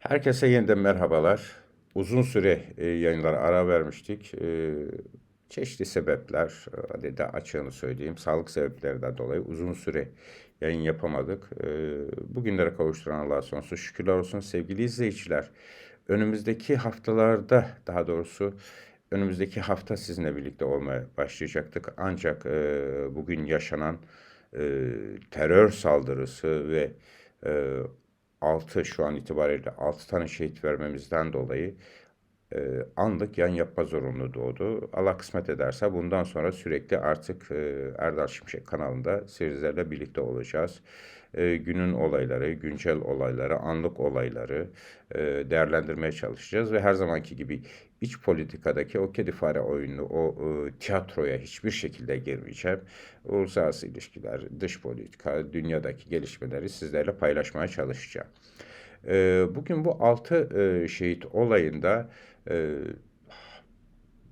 Herkese yeniden merhabalar. Uzun süre e, yayınlara ara vermiştik. E, çeşitli sebepler, e, hadi de açığını söyleyeyim, sağlık sebeplerinden dolayı uzun süre yayın yapamadık. E, bugünlere kavuşturan Allah'a sonsuz şükürler olsun sevgili izleyiciler. Önümüzdeki haftalarda, daha doğrusu önümüzdeki hafta sizinle birlikte olmaya başlayacaktık. Ancak e, bugün yaşanan e, terör saldırısı ve e, 6 şu an itibariyle 6 tane şehit vermemizden dolayı e, anlık yan yapma zorunlu doğdu. Allah kısmet ederse bundan sonra sürekli artık e, Erdal Şimşek kanalında sizlerle birlikte olacağız. E, günün olayları, güncel olayları, anlık olayları e, değerlendirmeye çalışacağız ve her zamanki gibi iç politikadaki o kedi fare oyunu, o e, tiyatroya hiçbir şekilde girmeyeceğim. Uluslararası ilişkiler, dış politika, dünyadaki gelişmeleri sizlerle paylaşmaya çalışacağım. E, bugün bu altı e, şehit olayında e,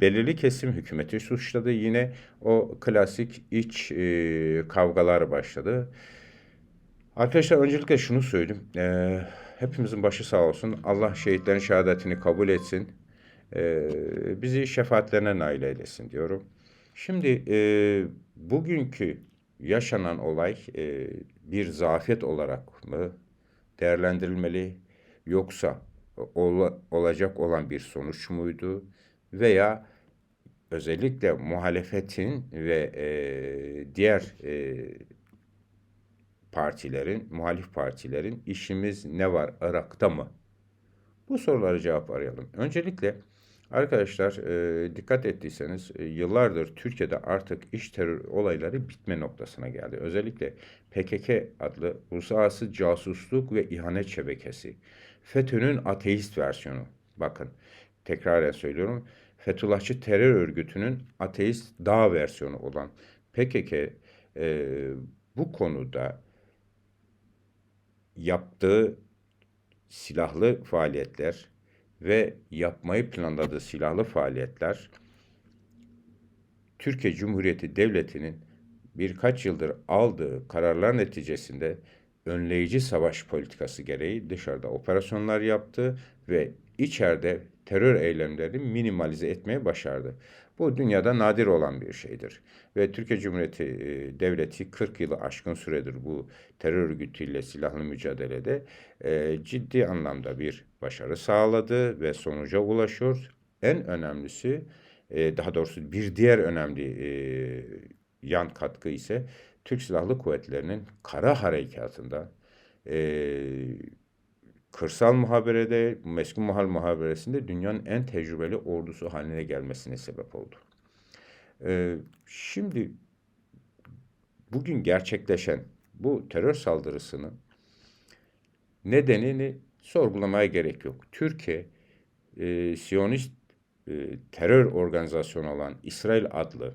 belirli kesim hükümeti suçladı. Yine o klasik iç e, kavgalar başladı. Arkadaşlar öncelikle şunu söyleyeyim. E, hepimizin başı sağ olsun. Allah şehitlerin şehadetini kabul etsin. E, bizi şefaatlerine nail eylesin diyorum. Şimdi e, bugünkü yaşanan olay e, bir zafiyet olarak mı değerlendirilmeli yoksa ola- olacak olan bir sonuç muydu veya özellikle muhalefetin ve e, diğer e, partilerin, muhalif partilerin işimiz ne var Irak'ta mı? Bu sorulara cevap arayalım. Öncelikle arkadaşlar e, dikkat ettiyseniz e, yıllardır Türkiye'de artık iş terör olayları bitme noktasına geldi. Özellikle PKK adlı uluslararası casusluk ve ihanet şebekesi. FETÖ'nün ateist versiyonu. Bakın tekraren söylüyorum. Fethullahçı terör örgütünün ateist dağ versiyonu olan PKK e, bu konuda yaptığı silahlı faaliyetler ve yapmayı planladığı silahlı faaliyetler Türkiye Cumhuriyeti Devleti'nin birkaç yıldır aldığı kararlar neticesinde önleyici savaş politikası gereği dışarıda operasyonlar yaptı ve içeride terör eylemlerini minimalize etmeye başardı. Bu dünyada nadir olan bir şeydir. Ve Türkiye Cumhuriyeti e, Devleti 40 yılı aşkın süredir bu terör örgütüyle silahlı mücadelede e, ciddi anlamda bir başarı sağladı ve sonuca ulaşıyor. En önemlisi e, daha doğrusu bir diğer önemli e, yan katkı ise Türk Silahlı Kuvvetleri'nin kara harekatında e, kırsal muhaberede, meskun mahal muhaberesinde dünyanın en tecrübeli ordusu haline gelmesine sebep oldu. E, şimdi bugün gerçekleşen bu terör saldırısının nedenini sorgulamaya gerek yok. Türkiye e, Siyonist e, terör organizasyonu olan İsrail adlı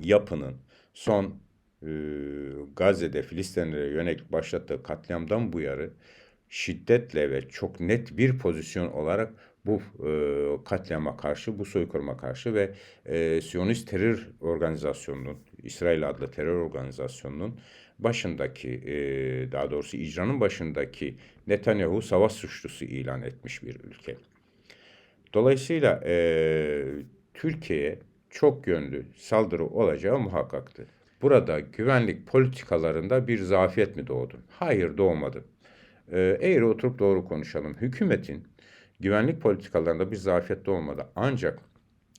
yapının son e, Gazze'de Filistinlere yönelik başlattığı katliamdan bu yarı şiddetle ve çok net bir pozisyon olarak bu e, katliama karşı, bu soykırıma karşı ve e, Siyonist terör organizasyonunun, İsrail adlı terör organizasyonunun başındaki, e, daha doğrusu icranın başındaki Netanyahu savaş suçlusu ilan etmiş bir ülke. Dolayısıyla e, Türkiye'ye çok yönlü saldırı olacağı muhakkaktı. Burada güvenlik politikalarında bir zafiyet mi doğdu? Hayır doğmadı. Ee, eğri oturup doğru konuşalım. Hükümetin güvenlik politikalarında bir zafiyet doğmadı. Ancak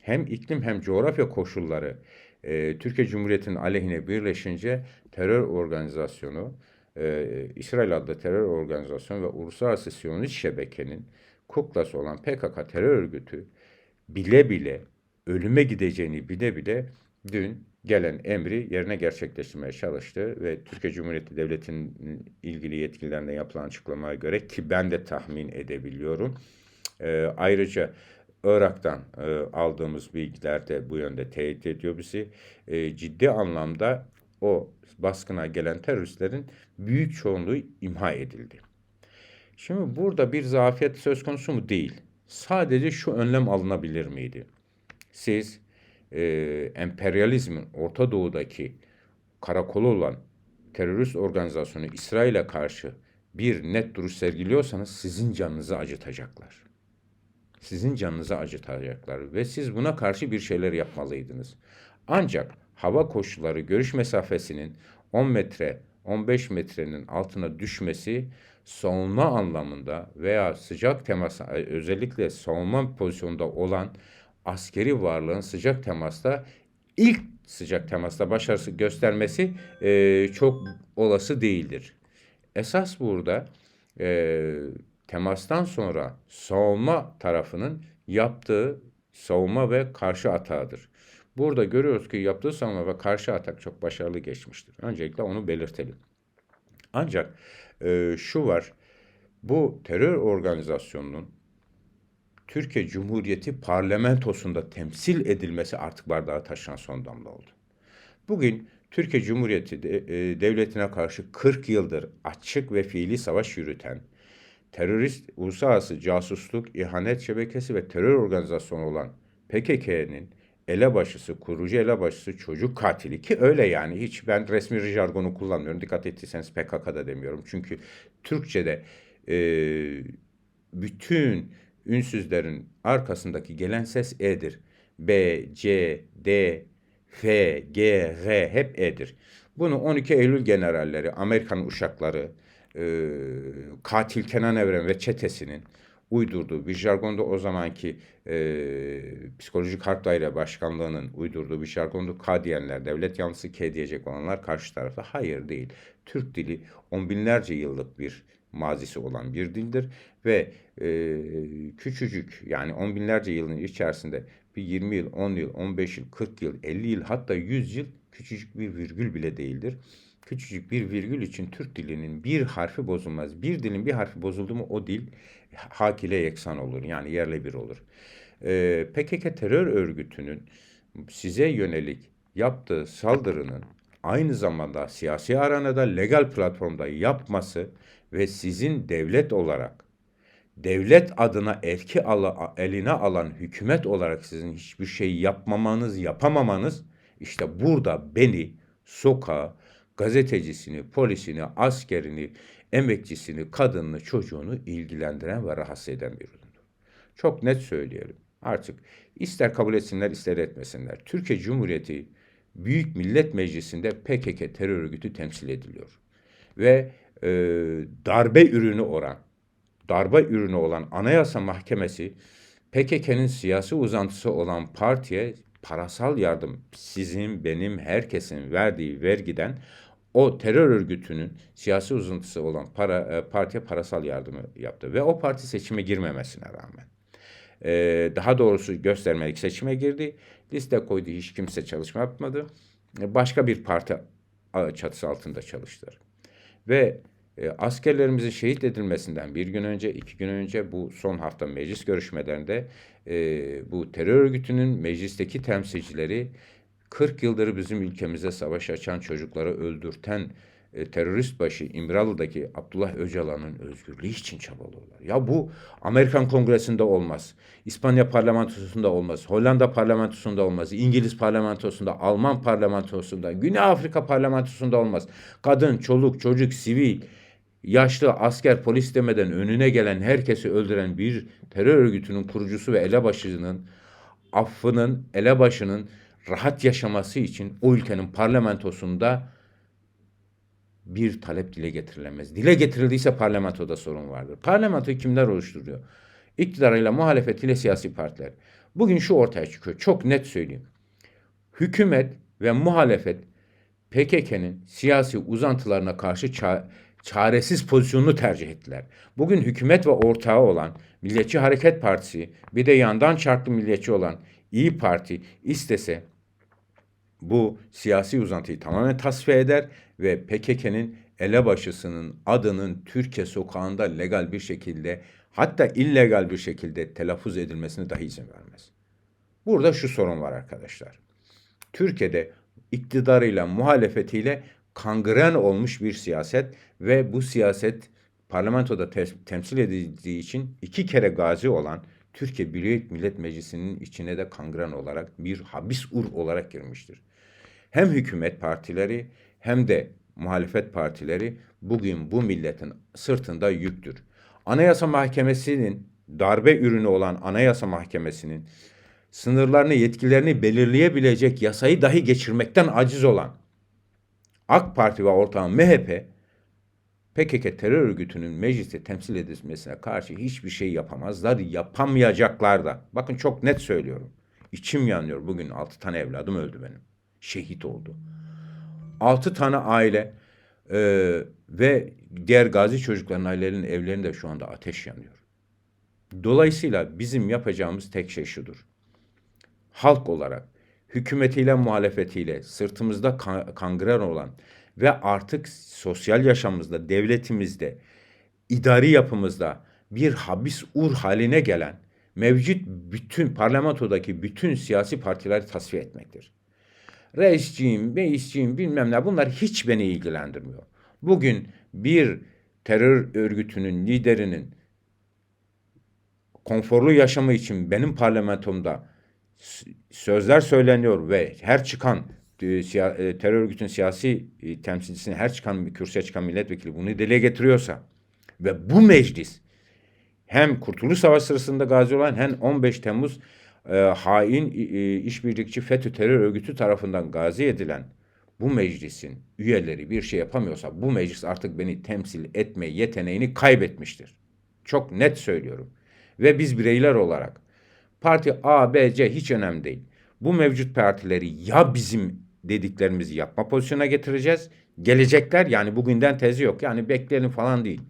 hem iklim hem coğrafya koşulları e, Türkiye Cumhuriyeti'nin aleyhine birleşince terör organizasyonu, e, İsrail adlı terör organizasyonu ve uluslararası siyonist şebekenin kuklası olan PKK terör örgütü bile bile ölüme gideceğini bile bile dün gelen emri yerine gerçekleştirmeye çalıştı ve Türkiye Cumhuriyeti Devleti'nin ilgili yetkililerine yapılan açıklamaya göre ki ben de tahmin edebiliyorum. E, ayrıca Irak'tan e, aldığımız bilgiler de bu yönde teyit ediyor bizi. E, ciddi anlamda o baskına gelen teröristlerin büyük çoğunluğu imha edildi. Şimdi burada bir zafiyet söz konusu mu? Değil. Sadece şu önlem alınabilir miydi? Siz e, emperyalizmin Orta Doğu'daki karakolu olan terörist organizasyonu İsrail'e karşı bir net duruş sergiliyorsanız sizin canınızı acıtacaklar. Sizin canınızı acıtacaklar ve siz buna karşı bir şeyler yapmalıydınız. Ancak hava koşulları görüş mesafesinin 10 metre 15 metrenin altına düşmesi savunma anlamında veya sıcak temas özellikle savunma pozisyonda olan askeri varlığın sıcak temasta ilk sıcak temasta başarısı göstermesi e, çok olası değildir. Esas burada e, temastan sonra savunma tarafının yaptığı savunma ve karşı atağıdır. Burada görüyoruz ki yaptığı savunma ve karşı atak çok başarılı geçmiştir. Öncelikle onu belirtelim. Ancak e, şu var, bu terör organizasyonunun Türkiye Cumhuriyeti parlamentosunda temsil edilmesi artık bardağı taşıran son damla oldu. Bugün Türkiye Cumhuriyeti e, devletine karşı 40 yıldır açık ve fiili savaş yürüten, terörist, uluslararası casusluk, ihanet şebekesi ve terör organizasyonu olan PKK'nin elebaşısı, kurucu elebaşısı çocuk katili ki öyle yani hiç ben resmi jargonu kullanmıyorum. Dikkat ettiyseniz PKK'da demiyorum. Çünkü Türkçe'de e, bütün ünsüzlerin arkasındaki gelen ses E'dir. B, C, D, F, G, R hep E'dir. Bunu 12 Eylül generalleri, Amerikan uşakları, e, katil Kenan Evren ve çetesinin uydurduğu bir jargonda o zamanki e, psikolojik harp daire başkanlığının uydurduğu bir jargonda K diyenler, devlet yanlısı K diyecek olanlar karşı tarafta hayır değil. Türk dili on binlerce yıllık bir mazisi olan bir dildir ve e, küçücük yani on binlerce yılın içerisinde bir 20 yıl, 10 yıl, 15 yıl, 40 yıl, 50 yıl hatta 100 yıl küçücük bir virgül bile değildir. Küçücük bir virgül için Türk dilinin bir harfi bozulmaz. Bir dilin bir harfi bozuldu mu o dil hak ile yeksan olur. Yani yerle bir olur. Ee, PKK terör örgütünün size yönelik yaptığı saldırının aynı zamanda siyasi aranada legal platformda yapması ve sizin devlet olarak devlet adına etki ala, eline alan hükümet olarak sizin hiçbir şey yapmamanız, yapamamanız işte burada beni sokağa, gazetecisini, polisini, askerini, emekçisini, kadınını, çocuğunu ilgilendiren ve rahatsız eden bir durumdur. Çok net söyleyelim. Artık ister kabul etsinler ister etmesinler. Türkiye Cumhuriyeti Büyük Millet Meclisi'nde PKK terör örgütü temsil ediliyor. Ve e, darbe ürünü olan, darbe ürünü olan Anayasa Mahkemesi PKK'nın siyasi uzantısı olan partiye parasal yardım sizin, benim, herkesin verdiği vergiden o terör örgütünün siyasi uzantısı olan para, e, partiye parasal yardımı yaptı. Ve o parti seçime girmemesine rağmen. E, daha doğrusu göstermelik seçime girdi. Liste koydu hiç kimse çalışma yapmadı. E, başka bir parti çatısı altında çalıştılar. Ve e, askerlerimizin şehit edilmesinden bir gün önce, iki gün önce bu son hafta meclis görüşmelerinde e, bu terör örgütünün meclisteki temsilcileri 40 yıldır bizim ülkemize savaş açan çocukları öldürten e, terörist başı İmralı'daki Abdullah Öcalan'ın özgürlüğü için çabalıyorlar. Ya bu Amerikan Kongresi'nde olmaz. İspanya parlamentosunda olmaz. Hollanda parlamentosunda olmaz. İngiliz parlamentosunda, Alman parlamentosunda, Güney Afrika parlamentosunda olmaz. Kadın, çoluk, çocuk, sivil, yaşlı, asker, polis demeden önüne gelen herkesi öldüren bir terör örgütünün kurucusu ve elebaşının affının, elebaşının rahat yaşaması için o ülkenin parlamentosunda bir talep dile getirilemez. Dile getirildiyse parlamentoda sorun vardır. Parlamentoyu kimler oluşturuyor? İktidarıyla muhalefetiyle siyasi partiler. Bugün şu ortaya çıkıyor. Çok net söyleyeyim. Hükümet ve muhalefet PKK'nın siyasi uzantılarına karşı ça- çaresiz pozisyonunu tercih ettiler. Bugün hükümet ve ortağı olan Milliyetçi Hareket Partisi bir de yandan çarklı milliyetçi olan İyi Parti istese bu siyasi uzantıyı tamamen tasfiye eder ve PKK'nın elebaşısının adının Türkiye sokağında legal bir şekilde hatta illegal bir şekilde telaffuz edilmesine dahi izin vermez. Burada şu sorun var arkadaşlar. Türkiye'de iktidarıyla muhalefetiyle kangren olmuş bir siyaset ve bu siyaset parlamentoda te- temsil edildiği için iki kere gazi olan Türkiye Büyük Millet Meclisi'nin içine de kangren olarak bir habis ur olarak girmiştir hem hükümet partileri hem de muhalefet partileri bugün bu milletin sırtında yüktür. Anayasa Mahkemesi'nin darbe ürünü olan Anayasa Mahkemesi'nin sınırlarını, yetkilerini belirleyebilecek yasayı dahi geçirmekten aciz olan AK Parti ve ortağı MHP PKK terör örgütünün mecliste temsil edilmesine karşı hiçbir şey yapamazlar, yapamayacaklar da. Bakın çok net söylüyorum. İçim yanıyor. Bugün altı tane evladım öldü benim. Şehit oldu. Altı tane aile e, ve diğer gazi çocukların ailelerinin evlerinde şu anda ateş yanıyor. Dolayısıyla bizim yapacağımız tek şey şudur. Halk olarak hükümetiyle muhalefetiyle sırtımızda ka- kangren olan ve artık sosyal yaşamımızda, devletimizde, idari yapımızda bir habis ur haline gelen mevcut bütün parlamentodaki bütün siyasi partileri tasfiye etmektir. Reisciğim, meisciğim bilmem ne bunlar hiç beni ilgilendirmiyor. Bugün bir terör örgütünün liderinin konforlu yaşamı için benim parlamentomda sözler söyleniyor ve her çıkan siya- e, terör örgütünün siyasi e, temsilcisine her çıkan kürsüye çıkan milletvekili bunu dile getiriyorsa ve bu meclis hem Kurtuluş Savaşı sırasında gazi olan hem 15 Temmuz e, hain e, işbirlikçi FETÖ terör örgütü tarafından gazi edilen bu meclisin üyeleri bir şey yapamıyorsa bu meclis artık beni temsil etme yeteneğini kaybetmiştir. Çok net söylüyorum. Ve biz bireyler olarak parti A, B, C hiç önemli değil. Bu mevcut partileri ya bizim dediklerimizi yapma pozisyona getireceğiz. Gelecekler yani bugünden tezi yok. Yani bekleyelim falan değil.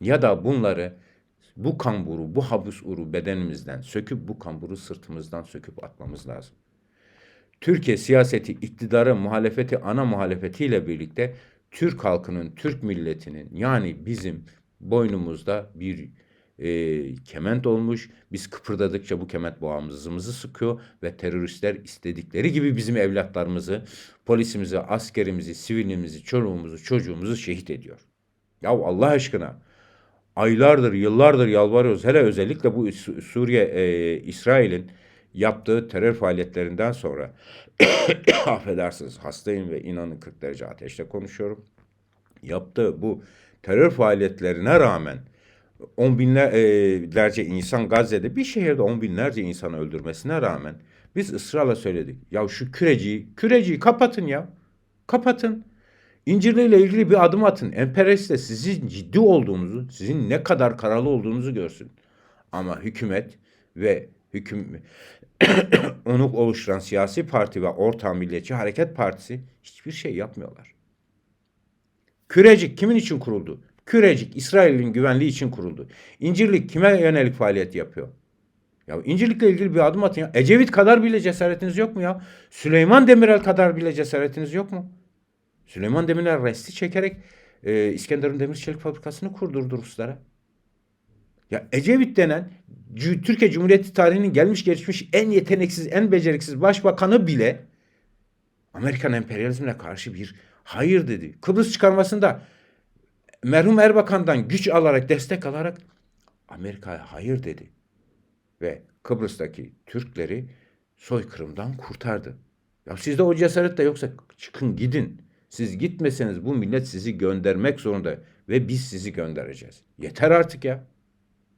Ya da bunları bu kamburu, bu habus uru bedenimizden söküp bu kamburu sırtımızdan söküp atmamız lazım. Türkiye siyaseti, iktidarı, muhalefeti, ana muhalefetiyle birlikte Türk halkının, Türk milletinin yani bizim boynumuzda bir e, kement olmuş. Biz kıpırdadıkça bu kement boğazımızı sıkıyor ve teröristler istedikleri gibi bizim evlatlarımızı, polisimizi, askerimizi, sivilimizi, çoluğumuzu, çocuğumuzu şehit ediyor. Ya Allah aşkına aylardır, yıllardır yalvarıyoruz. Hele özellikle bu Su- Suriye, e, İsrail'in yaptığı terör faaliyetlerinden sonra affedersiniz hastayım ve inanın 40 derece ateşte konuşuyorum. Yaptığı bu terör faaliyetlerine rağmen on binlerce insan Gazze'de bir şehirde on binlerce insanı öldürmesine rağmen biz ısrarla söyledik. Ya şu küreciyi, küreciyi kapatın ya. Kapatın. İncirli ile ilgili bir adım atın. Emperyalist de sizin ciddi olduğunuzu, sizin ne kadar karalı olduğunuzu görsün. Ama hükümet ve hüküm onu oluşturan siyasi parti ve Orta Milliyetçi Hareket Partisi hiçbir şey yapmıyorlar. Kürecik kimin için kuruldu? Kürecik İsrail'in güvenliği için kuruldu. İncirlik kime yönelik faaliyet yapıyor? Ya İncirlik'le ilgili bir adım atın ya. Ecevit kadar bile cesaretiniz yok mu ya? Süleyman Demirel kadar bile cesaretiniz yok mu? Süleyman Demirel resti çekerek e, İskenderun Demir Çelik Fabrikası'nı kurdurdu Ruslara. Ya Ecevit denen Türkiye Cumhuriyeti tarihinin gelmiş geçmiş en yeteneksiz, en beceriksiz başbakanı bile Amerikan emperyalizmine karşı bir hayır dedi. Kıbrıs çıkarmasında merhum Erbakan'dan güç alarak, destek alarak Amerika'ya hayır dedi. Ve Kıbrıs'taki Türkleri soykırımdan kurtardı. Ya sizde o cesaret de yoksa çıkın gidin. Siz gitmeseniz bu millet sizi göndermek zorunda ve biz sizi göndereceğiz. Yeter artık ya.